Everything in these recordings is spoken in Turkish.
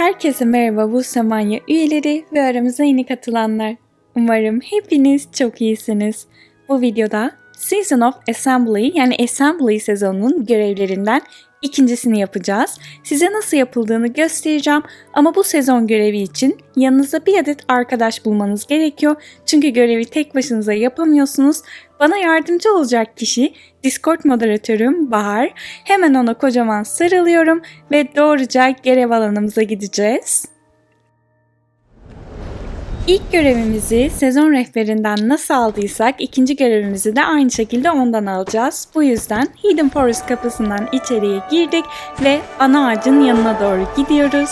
Herkese merhaba bu Samanya üyeleri ve aramıza yeni katılanlar. Umarım hepiniz çok iyisiniz. Bu videoda Season of Assembly yani Assembly sezonunun görevlerinden ikincisini yapacağız. Size nasıl yapıldığını göstereceğim ama bu sezon görevi için yanınıza bir adet arkadaş bulmanız gerekiyor. Çünkü görevi tek başınıza yapamıyorsunuz. Bana yardımcı olacak kişi Discord moderatörüm Bahar. Hemen ona kocaman sarılıyorum ve doğruca görev alanımıza gideceğiz. İlk görevimizi sezon rehberinden nasıl aldıysak ikinci görevimizi de aynı şekilde ondan alacağız. Bu yüzden Hidden Forest kapısından içeriye girdik ve ana ağacın yanına doğru gidiyoruz.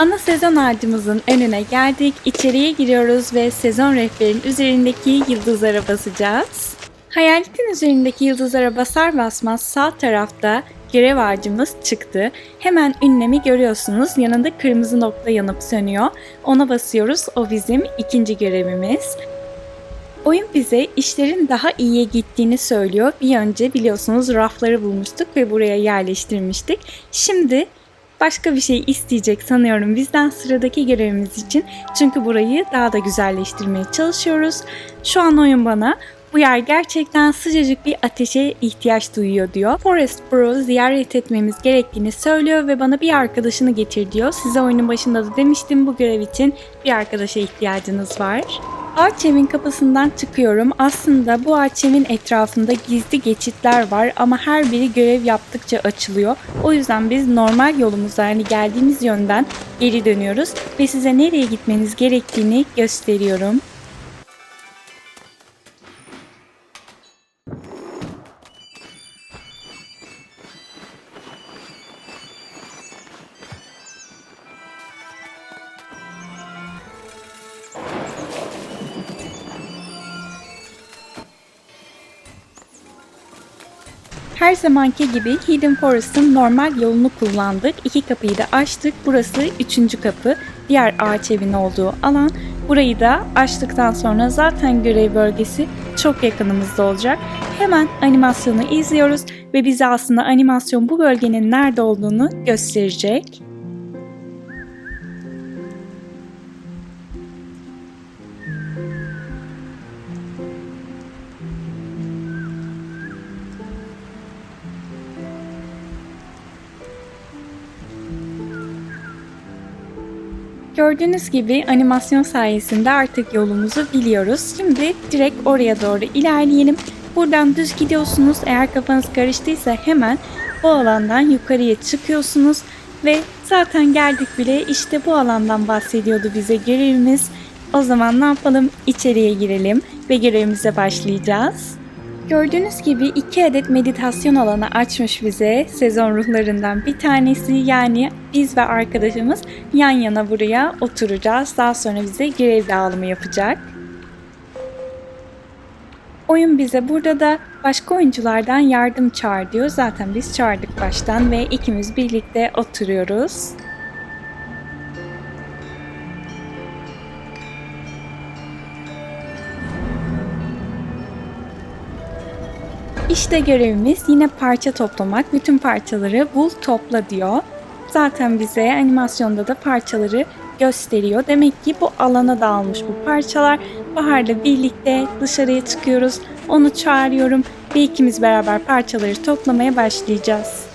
Ana sezon ağacımızın önüne geldik. İçeriye giriyoruz ve sezon rehberin üzerindeki yıldızlara basacağız. Hayaletin üzerindeki yıldızlara basar basmaz sağ tarafta görev ağacımız çıktı. Hemen ünlemi görüyorsunuz. Yanında kırmızı nokta yanıp sönüyor. Ona basıyoruz. O bizim ikinci görevimiz. Oyun bize işlerin daha iyiye gittiğini söylüyor. Bir önce biliyorsunuz rafları bulmuştuk ve buraya yerleştirmiştik. Şimdi başka bir şey isteyecek sanıyorum bizden sıradaki görevimiz için. Çünkü burayı daha da güzelleştirmeye çalışıyoruz. Şu an oyun bana bu yer gerçekten sıcacık bir ateşe ihtiyaç duyuyor diyor. Forest Bro ziyaret etmemiz gerektiğini söylüyor ve bana bir arkadaşını getir diyor. Size oyunun başında da demiştim bu görev için bir arkadaşa ihtiyacınız var. Ağaç evin kapısından çıkıyorum. Aslında bu ağaç evin etrafında gizli geçitler var ama her biri görev yaptıkça açılıyor. O yüzden biz normal yolumuza yani geldiğimiz yönden geri dönüyoruz ve size nereye gitmeniz gerektiğini gösteriyorum. Her zamanki gibi Hidden Forest'ın normal yolunu kullandık. İki kapıyı da açtık. Burası üçüncü kapı. Diğer ağaç evin olduğu alan. Burayı da açtıktan sonra zaten görev bölgesi çok yakınımızda olacak. Hemen animasyonu izliyoruz ve bize aslında animasyon bu bölgenin nerede olduğunu gösterecek. Gördüğünüz gibi animasyon sayesinde artık yolumuzu biliyoruz. Şimdi direkt oraya doğru ilerleyelim. Buradan düz gidiyorsunuz. Eğer kafanız karıştıysa hemen bu alandan yukarıya çıkıyorsunuz ve zaten geldik bile işte bu alandan bahsediyordu bize görevimiz. O zaman ne yapalım? İçeriye girelim ve görevimize başlayacağız. Gördüğünüz gibi iki adet meditasyon alanı açmış bize sezon ruhlarından bir tanesi yani biz ve arkadaşımız yan yana buraya oturacağız. Daha sonra bize görev dağılımı yapacak. Oyun bize burada da başka oyunculardan yardım çağır diyor. Zaten biz çağırdık baştan ve ikimiz birlikte oturuyoruz. İşte görevimiz yine parça toplamak. Bütün parçaları bul topla diyor. Zaten bize animasyonda da parçaları gösteriyor. Demek ki bu alana dağılmış bu parçalar. Bahar'la birlikte dışarıya çıkıyoruz. Onu çağırıyorum ve ikimiz beraber parçaları toplamaya başlayacağız.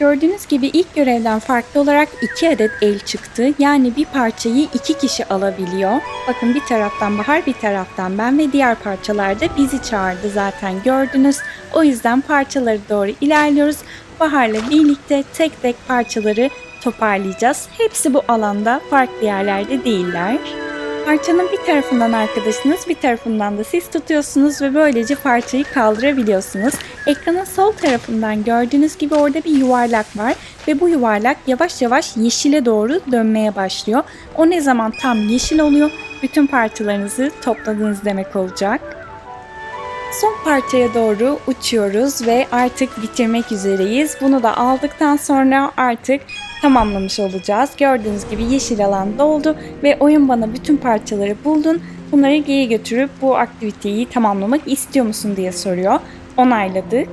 Gördüğünüz gibi ilk görevden farklı olarak iki adet el çıktı. Yani bir parçayı iki kişi alabiliyor. Bakın bir taraftan Bahar bir taraftan ben ve diğer parçalarda bizi çağırdı zaten gördünüz. O yüzden parçaları doğru ilerliyoruz. Bahar'la birlikte tek tek parçaları toparlayacağız. Hepsi bu alanda farklı yerlerde değiller. Parçanın bir tarafından arkadaşınız, bir tarafından da siz tutuyorsunuz ve böylece parçayı kaldırabiliyorsunuz. Ekranın sol tarafından gördüğünüz gibi orada bir yuvarlak var ve bu yuvarlak yavaş yavaş yeşile doğru dönmeye başlıyor. O ne zaman tam yeşil oluyor, bütün parçalarınızı topladınız demek olacak. Son parçaya doğru uçuyoruz ve artık bitirmek üzereyiz. Bunu da aldıktan sonra artık tamamlamış olacağız. Gördüğünüz gibi yeşil alan doldu ve oyun bana bütün parçaları buldun. Bunları geri götürüp bu aktiviteyi tamamlamak istiyor musun diye soruyor. Onayladık.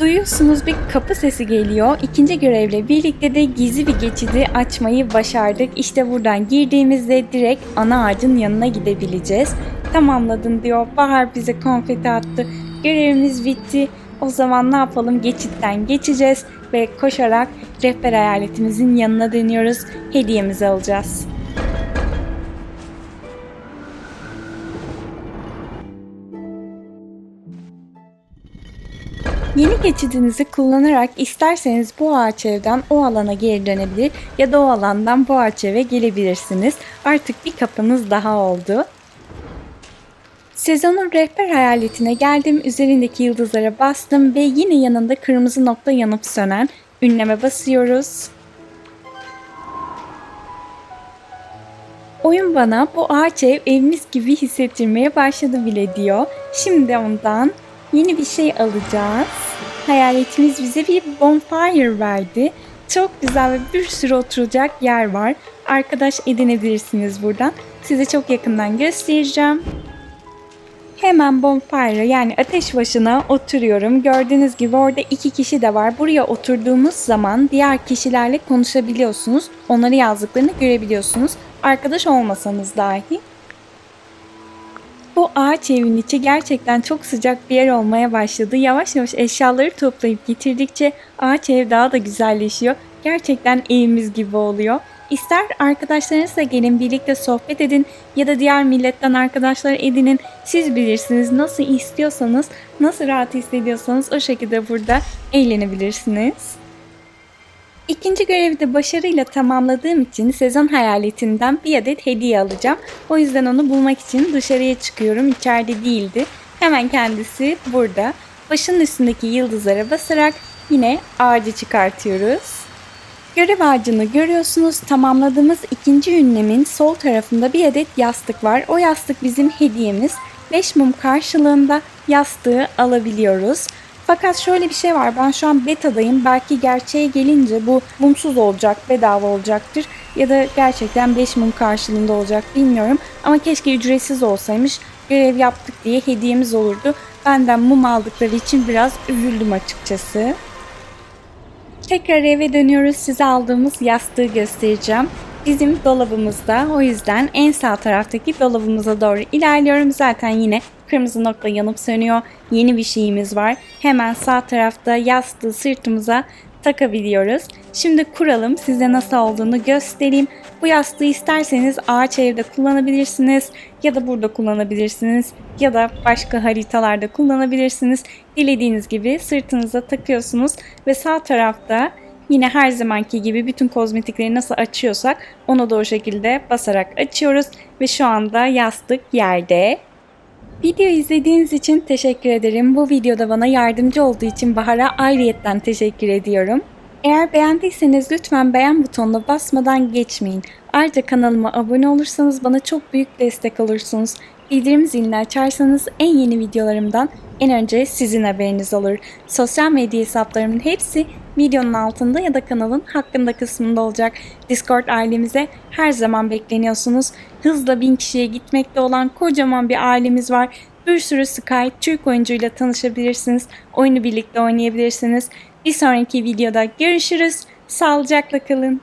Duyuyorsunuz bir kapı sesi geliyor. İkinci görevle birlikte de gizli bir geçidi açmayı başardık. İşte buradan girdiğimizde direkt ana ağacın yanına gidebileceğiz. Tamamladın diyor. Bahar bize konfeti attı. Görevimiz bitti. O zaman ne yapalım? Geçitten geçeceğiz ve koşarak rehber hayaletimizin yanına dönüyoruz. Hediyemizi alacağız. Yeni geçidinizi kullanarak isterseniz bu ağaç evden o alana geri dönebilir ya da o alandan bu ağaç eve gelebilirsiniz. Artık bir kapınız daha oldu. Sezonun rehber hayaletine geldim, üzerindeki yıldızlara bastım ve yine yanında kırmızı nokta yanıp sönen ünleme basıyoruz. Oyun bana bu ağaç ev evimiz gibi hissettirmeye başladı bile diyor. Şimdi ondan yeni bir şey alacağız. Hayaletimiz bize bir bonfire verdi. Çok güzel ve bir sürü oturacak yer var. Arkadaş edinebilirsiniz buradan. Size çok yakından göstereceğim. Hemen bonfire yani ateş başına oturuyorum. Gördüğünüz gibi orada iki kişi de var. Buraya oturduğumuz zaman diğer kişilerle konuşabiliyorsunuz. Onları yazdıklarını görebiliyorsunuz. Arkadaş olmasanız dahi. Bu ağaç evin içi gerçekten çok sıcak bir yer olmaya başladı. Yavaş yavaş eşyaları toplayıp getirdikçe ağaç ev daha da güzelleşiyor. Gerçekten evimiz gibi oluyor. İster arkadaşlarınızla gelin birlikte sohbet edin ya da diğer milletten arkadaşlar edinin. Siz bilirsiniz nasıl istiyorsanız, nasıl rahat hissediyorsanız o şekilde burada eğlenebilirsiniz. İkinci görevi de başarıyla tamamladığım için sezon hayaletinden bir adet hediye alacağım. O yüzden onu bulmak için dışarıya çıkıyorum. İçeride değildi. Hemen kendisi burada. Başının üstündeki yıldızlara basarak yine ağacı çıkartıyoruz. Görev ağacını görüyorsunuz. Tamamladığımız ikinci ünlemin sol tarafında bir adet yastık var. O yastık bizim hediyemiz. 5 mum karşılığında yastığı alabiliyoruz. Fakat şöyle bir şey var. Ben şu an betadayım. Belki gerçeğe gelince bu mumsuz olacak, bedava olacaktır. Ya da gerçekten 5 mum karşılığında olacak bilmiyorum. Ama keşke ücretsiz olsaymış. Görev yaptık diye hediyemiz olurdu. Benden mum aldıkları için biraz üzüldüm açıkçası. Tekrar eve dönüyoruz. Size aldığımız yastığı göstereceğim. Bizim dolabımızda. O yüzden en sağ taraftaki dolabımıza doğru ilerliyorum. Zaten yine kırmızı nokta yanıp sönüyor. Yeni bir şeyimiz var. Hemen sağ tarafta yastığı sırtımıza takabiliyoruz. Şimdi kuralım. Size nasıl olduğunu göstereyim. Bu yastığı isterseniz ağaç evde kullanabilirsiniz ya da burada kullanabilirsiniz ya da başka haritalarda kullanabilirsiniz. Dilediğiniz gibi sırtınıza takıyorsunuz ve sağ tarafta yine her zamanki gibi bütün kozmetikleri nasıl açıyorsak onu da o şekilde basarak açıyoruz ve şu anda yastık yerde. Video izlediğiniz için teşekkür ederim. Bu videoda bana yardımcı olduğu için Bahar'a ayrıyetten teşekkür ediyorum. Eğer beğendiyseniz lütfen beğen butonuna basmadan geçmeyin. Ayrıca kanalıma abone olursanız bana çok büyük destek olursunuz. Bildirim zilini açarsanız en yeni videolarımdan en önce sizin haberiniz olur. Sosyal medya hesaplarımın hepsi videonun altında ya da kanalın hakkında kısmında olacak. Discord ailemize her zaman bekleniyorsunuz. Hızla bin kişiye gitmekte olan kocaman bir ailemiz var. Bir sürü Sky Türk oyuncuyla tanışabilirsiniz. Oyunu birlikte oynayabilirsiniz. Bir sonraki videoda görüşürüz. Sağlıcakla kalın.